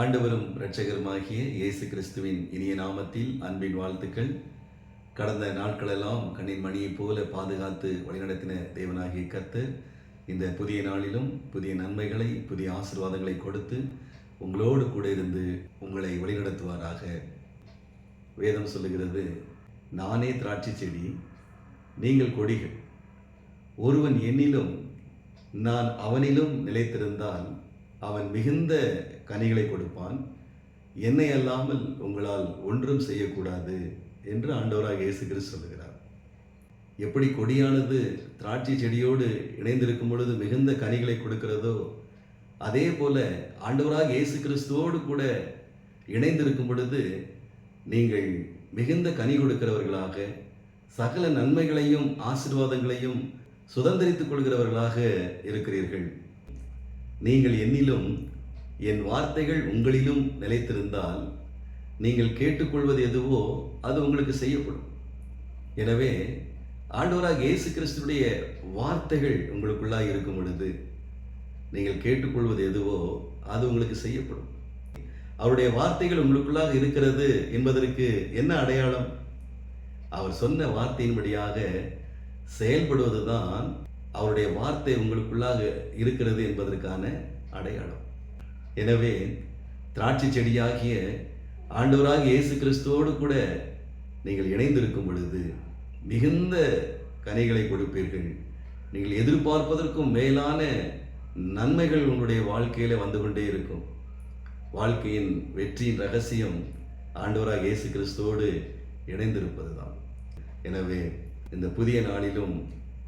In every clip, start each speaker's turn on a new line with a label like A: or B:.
A: ஆண்டவரும் இரட்சகருமாகிய இயேசு கிறிஸ்துவின் இனிய நாமத்தில் அன்பின் வாழ்த்துக்கள். கடந்த நாட்களெல்லாம் கண்ணின் மணியைப் போல பாதுகாத்து வழிநடத்தின தேவனாகிய கர்த்தர் இந்த புதிய நாளிலும் புதிய நன்மைகளை புதிய ஆசீர்வாதங்களை கொடுத்து உங்களோடு கூட இருந்து உங்களை வழிநடத்துவாராக. வேதம் சொல்லுகிறது நானே திராட்சை செடி நீங்கள் கொடிகள். ஒருவன் என்னிலும் நான் அவனிலும் நிலைத்திருந்தால் அவன் மிகுந்த கனிகளை கொடுப்பான். என்னை அல்லாமல் உங்களால் ஒன்றும் செய்யக்கூடாது என்று ஆண்டவராக இயேசு கிறிஸ்து சொல்லுகிறார். எப்படி கொடியானது திராட்சை செடியோடு இணைந்திருக்கும் பொழுது மிகுந்த கனிகளை கொடுக்கிறதோ அதே போல ஆண்டவராக இயேசு கிறிஸ்துவோடு கூட இணைந்திருக்கும் பொழுது நீங்கள் மிகுந்த கனி கொடுக்கிறவர்களாக சகல நன்மைகளையும் ஆசீர்வாதங்களையும் சுதந்திரித்துக் கொள்கிறவர்களாக இருக்கிறீர்கள். நீங்கள் என்னிலும் என் வார்த்தைகள் உங்களிலும் நிலைத்திருந்தால் நீங்கள் கேட்டுக்கொள்வது எதுவோ அது உங்களுக்கு செய்யப்படும். எனவே ஆண்டவராக இயேசு கிறிஸ்துடைய வார்த்தைகள் உங்களுக்குள்ளாக இருக்கும் பொழுது நீங்கள் கேட்டுக்கொள்வது எதுவோ அது உங்களுக்கு செய்யப்படும். அவருடைய வார்த்தைகள் உங்களுக்குள்ளாக இருக்கிறது என்பதற்கு என்ன அடையாளம்? அவர் சொன்ன வார்த்தையின்படியாக செயல்படுவதுதான் அவருடைய வார்த்தை உங்களுக்குள்ளாக இருக்கிறது என்பதற்கான அடையாளம். எனவே திராட்சை செடியாகிய ஆண்டவராக இயேசு கிறிஸ்துவோடு கூட நீங்கள் இணைந்திருக்கும் பொழுது மிகுந்த கனிகளை கொடுப்பீர்கள். நீங்கள் எதிர்பார்ப்பதற்கும் மேலான நன்மைகள் உங்களுடைய வாழ்க்கையில் வந்து கொண்டே இருக்கும். வாழ்க்கையின் வெற்றியின் ரகசியம் ஆண்டவராக இயேசு கிறிஸ்துவோடு இணைந்திருப்பது தான் எனவே இந்த புதிய நாளிலும்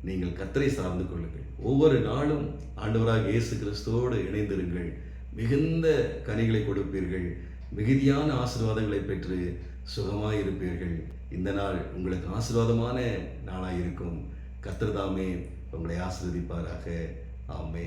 A: நீங்கள் கத்தரை சார்ந்து கொள்ளுங்கள். ஒவ்வொரு நாளும் ஆண்டவராக இயேசு கிறிஸ்துவோடு இணைந்திருங்கள். மிகுந்த கனிகளை கொடுப்பீர்கள். மிகுதியான ஆசீர்வாதங்களை பெற்று சுகமாய் இருப்பீர்கள் இந்த நாள் உங்களுக்கு ஆசீர்வாதமான நாளாக இருக்கும் கத்திரதாமே தாமே உங்களை ஆசீர்வதிப்பாராக. ஆமே